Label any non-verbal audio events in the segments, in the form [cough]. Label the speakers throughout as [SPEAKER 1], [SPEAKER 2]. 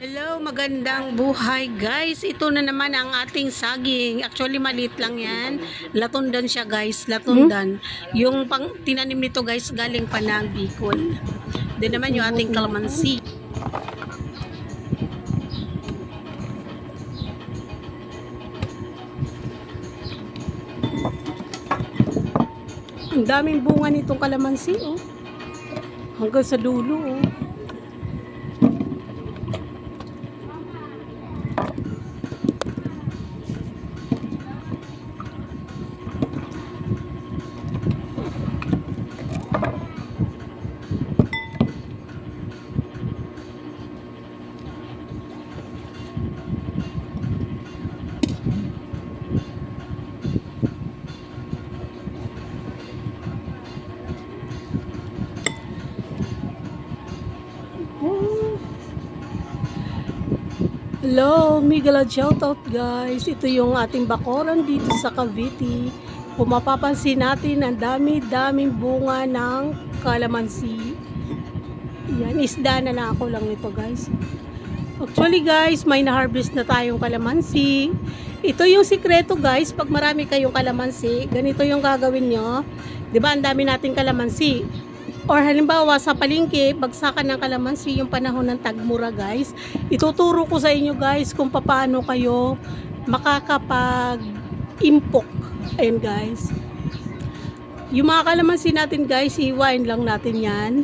[SPEAKER 1] Hello, magandang buhay guys. Ito na naman ang ating saging. Actually, maliit lang yan. Latundan siya guys, latundan. Yung pang tinanim nito guys, galing pa ng Bicol. Then naman yung ating kalamansi. Ang daming bunga nitong kalamansi, oh. Hanggang sa dulo, oh. Hello, Miguel shoutout guys. Ito yung ating bakoran dito sa Cavite. Kung mapapansin natin, ang dami-daming bunga ng kalamansi. Yan, isda na lang ako lang nito guys. Actually guys, may na-harvest na tayong kalamansi. Ito yung sikreto guys, pag marami kayong kalamansi, ganito yung gagawin nyo. ba ang dami nating kalamansi. Or halimbawa sa palengke, bagsakan ng kalamansi yung panahon ng tagmura guys. Ituturo ko sa inyo guys kung paano kayo makakapag-impok. Ayun guys. Yung mga kalamansi natin guys, hiwain lang natin yan.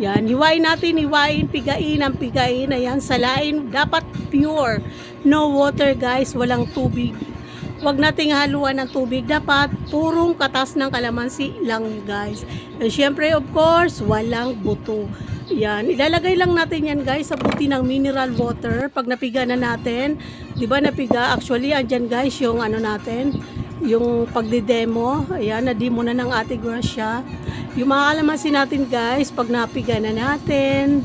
[SPEAKER 1] Yan, hiwain natin, hiwain, pigain ang pigain. Ayan, salain. Dapat pure. No water guys, walang tubig. Huwag nating haluan ng tubig. Dapat purong katas ng kalamansi lang guys. And syempre of course, walang buto. Yan, ilalagay lang natin yan guys sa buti ng mineral water. Pag napiga na natin, di ba napiga? Actually, andyan guys yung ano natin, yung pagdidemo. Ayan, na-demo na ng ate Gracia. Yung mga kalamansi natin guys, pag napiga na natin,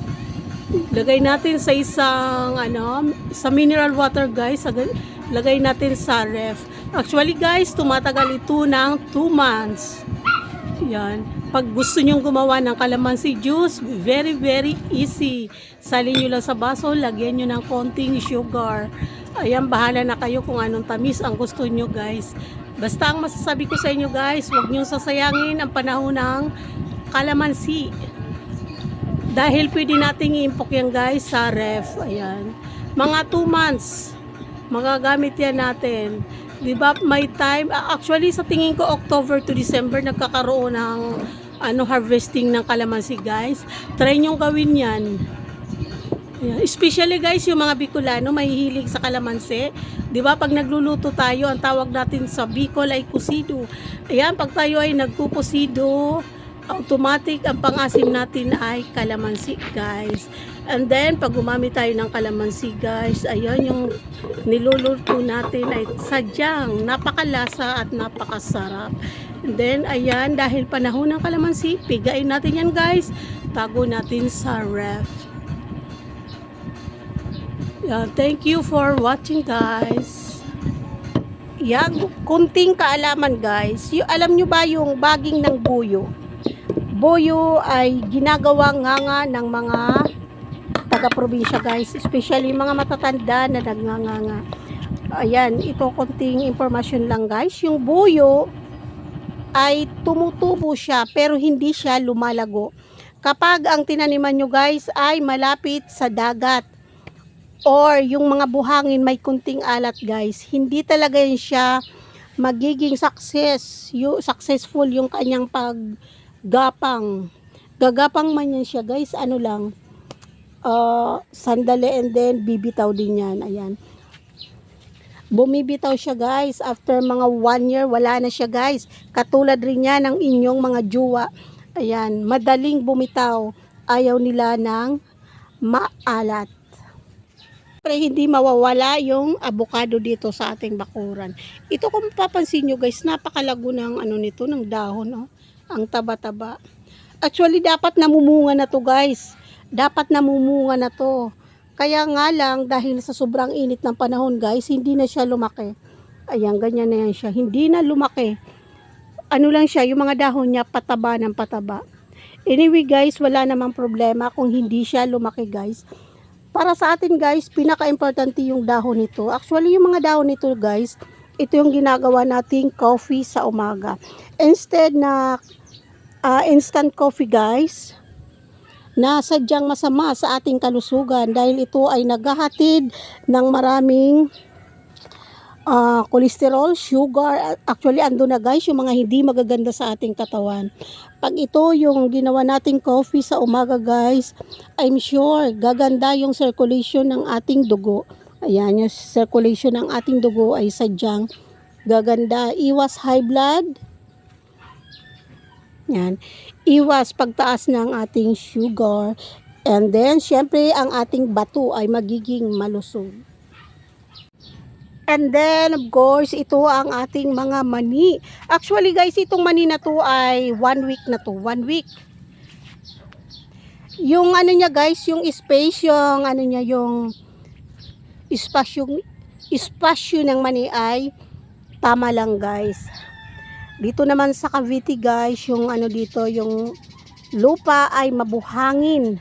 [SPEAKER 1] lagay natin sa isang ano, sa mineral water guys, Sa- lagay natin sa ref. Actually guys, tumatagal ito ng 2 months. Yan. Pag gusto nyong gumawa ng kalamansi juice, very very easy. Salin nyo lang sa baso, lagyan nyo ng konting sugar. Ayan, bahala na kayo kung anong tamis ang gusto nyo guys. Basta ang masasabi ko sa inyo guys, huwag nyo sasayangin ang panahon ng kalamansi. Dahil pwede nating i-impok yan guys sa ref. Ayan. Mga 2 months, magagamit yan natin. Di ba may time, actually sa tingin ko October to December nagkakaroon ng ano harvesting ng kalamansi guys. Try nyo gawin yan. Ayan. Especially guys, yung mga Bicolano mahihilig sa kalamansi. 'Di ba? Pag nagluluto tayo, ang tawag natin sa Bicol ay kusido. Ayan, pag tayo ay nagkukusido, automatic ang pang-asim natin ay kalamansi, guys. And then, pag gumamit tayo ng kalamansi, guys, ayan yung niluluto natin ay sadyang napakalasa at napakasarap. And then, ayan, dahil panahon ng kalamansi, pigain natin yan, guys. Tago natin sa ref. Yeah, thank you for watching guys. Yan, kunting kaalaman guys. Yung, alam nyo ba yung baging ng buyo? Buyo ay ginagawang nganga ng mga taga-probinsya guys. Especially mga matatanda na nagnganganga. Ayan, ito konting information lang guys. Yung buyo ay tumutubo siya pero hindi siya lumalago. Kapag ang tinaniman nyo guys ay malapit sa dagat or yung mga buhangin may kunting alat guys, hindi talaga yun siya magiging success, successful yung kanyang paggapang. Gagapang man yan siya guys, ano lang, uh, sandali and then bibitaw din yan, ayan. Bumibitaw siya guys, after mga one year, wala na siya guys. Katulad rin yan ng inyong mga juwa. Ayan, madaling bumitaw. Ayaw nila ng maalat. Siyempre, hindi mawawala yung avocado dito sa ating bakuran. Ito kung papansin nyo guys, napakalago ng ano nito, ng dahon. Oh. Ang taba-taba. Actually, dapat namumunga na to guys. Dapat namumunga na to. Kaya nga lang, dahil sa sobrang init ng panahon guys, hindi na siya lumaki. Ayan, ganyan na yan siya. Hindi na lumaki. Ano lang siya, yung mga dahon niya pataba ng pataba. Anyway guys, wala namang problema kung hindi siya lumaki guys para sa atin guys, pinaka-importante yung dahon nito. Actually, yung mga dahon nito guys, ito yung ginagawa nating coffee sa umaga. Instead na ah, instant coffee guys, na sadyang masama sa ating kalusugan dahil ito ay naghahatid ng maraming ah, cholesterol, sugar. Actually, ando na guys yung mga hindi magaganda sa ating katawan. Pag ito yung ginawa nating coffee sa umaga guys, I'm sure gaganda yung circulation ng ating dugo. Ayan, yung circulation ng ating dugo ay sadyang gaganda. Iwas high blood. Yan. Iwas pagtaas ng ating sugar. And then, syempre, ang ating bato ay magiging malusog. And then, of course, ito ang ating mga mani. Actually, guys, itong mani na to ay one week na to. One week. Yung ano niya, guys, yung space, yung ano niya, yung espasyo, espasyo ng mani ay tama lang, guys. Dito naman sa Cavite, guys, yung ano dito, yung lupa ay mabuhangin.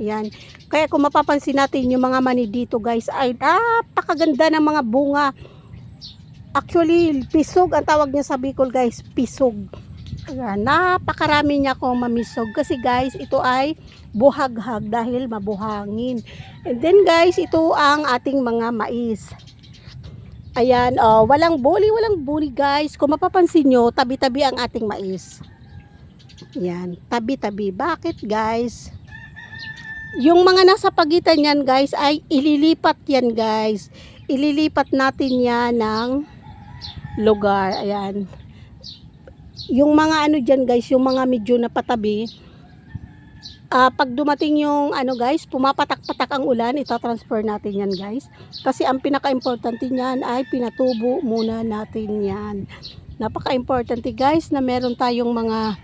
[SPEAKER 1] Yan. Kaya kung mapapansin natin yung mga mani dito guys ay napakaganda ng mga bunga. Actually, pisog ang tawag niya sa Bicol guys, pisog. Ayan, napakarami niya kong mamisog kasi guys, ito ay buhaghag dahil mabuhangin. And then guys, ito ang ating mga mais. Ayan, oh, walang buli, walang buli guys. Kung mapapansin nyo, tabi-tabi ang ating mais. Yan, tabi-tabi. Bakit guys? Yung mga nasa pagitan yan guys ay ililipat yan guys. Ililipat natin yan ng lugar. Ayan. Yung mga ano dyan guys, yung mga medyo napatabi, ah pag dumating yung ano guys, pumapatak-patak ang ulan, itatransfer natin yan guys. Kasi ang pinaka-importante niyan ay pinatubo muna natin yan. Napaka-importante guys na meron tayong mga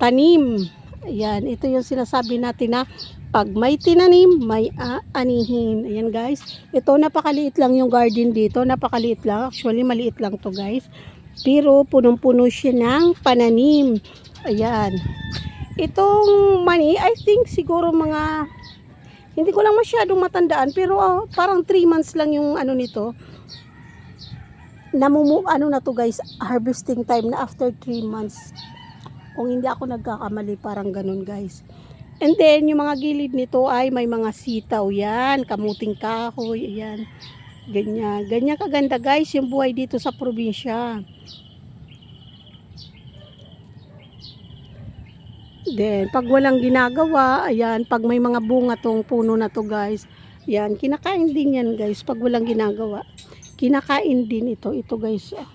[SPEAKER 1] tanim. Ayan, ito yung sinasabi natin na pag may tinanim, may aanihin. Ayan guys. Ito napakaliit lang yung garden dito. Napakaliit lang. Actually, maliit lang to guys. Pero punong-puno siya ng pananim. Ayan. Itong mani, I think siguro mga hindi ko lang masyadong matandaan pero ah, parang 3 months lang yung ano nito. Namumu ano na to guys, harvesting time na after 3 months. Kung hindi ako nagkakamali, parang ganun guys. And then, yung mga gilid nito ay may mga sitaw yan, kamuting kahoy, ayan. Ganyan. Ganyan kaganda guys, yung buhay dito sa probinsya. Then, pag walang ginagawa, ayan, pag may mga bunga tong puno na to guys, yan, kinakain din yan guys, pag walang ginagawa. Kinakain din ito, ito guys. ah.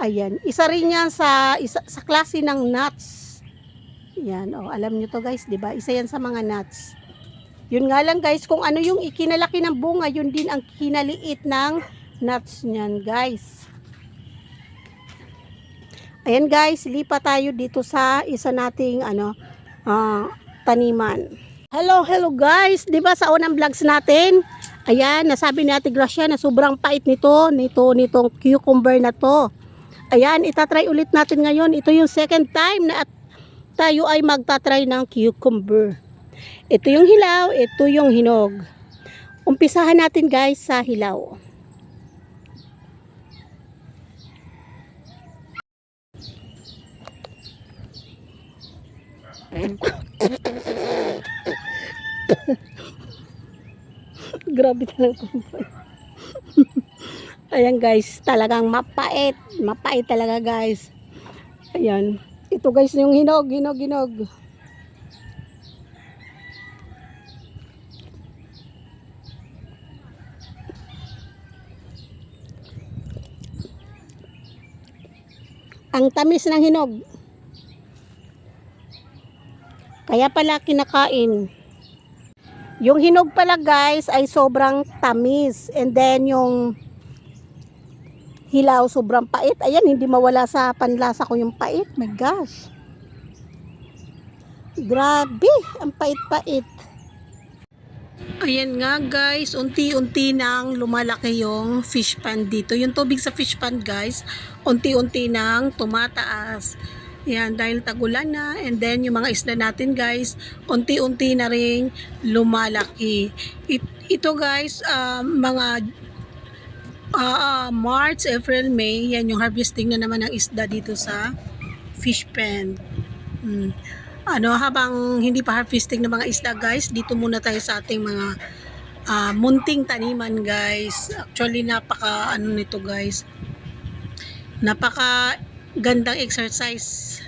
[SPEAKER 1] Ayan, isa rin yan sa, isa, sa klase ng nuts. Yan, oh, alam nyo to guys, ba? Isa yan sa mga nuts. Yun nga lang guys, kung ano yung ikinalaki ng bunga, yun din ang kinaliit ng nuts niyan guys. Ayan guys, lipat tayo dito sa isa nating ano, ah, taniman. Hello, hello guys. 'Di ba sa unang vlogs natin? Ayan, nasabi ni Ate Gracia na sobrang pait nito, nito nitong cucumber na to. Ayan, itatry ulit natin ngayon. Ito yung second time na tayo ay magtatry ng cucumber. Ito yung hilaw, ito yung hinog. Umpisahan natin guys sa hilaw. [laughs] Grabe talaga. [laughs] Ayan guys, talagang mapait. Mapait talaga guys. Ayan. Ito guys yung hinog, hinog, hinog. Ang tamis ng hinog. Kaya pala kinakain. Yung hinog pala guys ay sobrang tamis. And then yung hilaw sobrang pait. Ayan, hindi mawala sa panlasa ko yung pait. My gosh. Grabe, ang pait-pait. Ayan nga guys, unti-unti nang lumalaki yung fish pan dito. Yung tubig sa fish pan guys, unti-unti nang tumataas. Yan, dahil tagulan na. And then, yung mga isda natin, guys, unti-unti na rin lumalaki. It- ito, guys, ah, mga ah, March, April, May, yan yung harvesting na naman ng isda dito sa fish pen. Mm. Ano, habang hindi pa harvesting ng mga isda, guys, dito muna tayo sa ating mga ah, munting taniman, guys. Actually, napaka, ano nito, guys, napaka gandang exercise.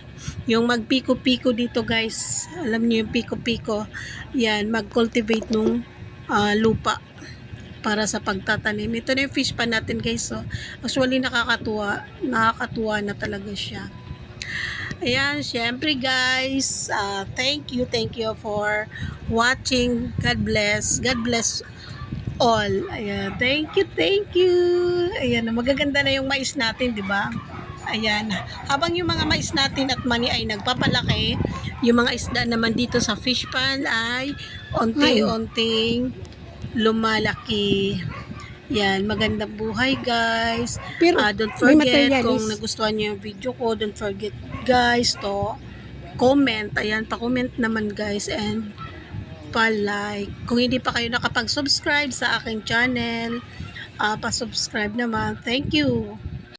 [SPEAKER 1] Yung magpiko-piko dito guys. Alam niyo yung piko-piko. Yan, mag-cultivate nung ah, lupa para sa pagtatanim. Ito na yung fish pan natin guys. So, actually nakakatuwa. Nakakatuwa na talaga siya. Ayan, syempre guys, ah, thank you, thank you for watching. God bless. God bless all. Ayan, thank you, thank you. Ayan, magaganda na yung mais natin, di ba? Ayan, habang yung mga mais natin at mani ay nagpapalaki, yung mga isda naman dito sa fish pan ay unti-unting lumalaki. Yan, magandang buhay guys.
[SPEAKER 2] Pero
[SPEAKER 1] Ah, don't forget kung nagustuhan niyo yung video ko, don't forget guys to comment. Ayan, pa-comment naman guys and pa-like. Kung hindi pa kayo nakapag-subscribe sa aking channel, ah, pa-subscribe naman. Thank you.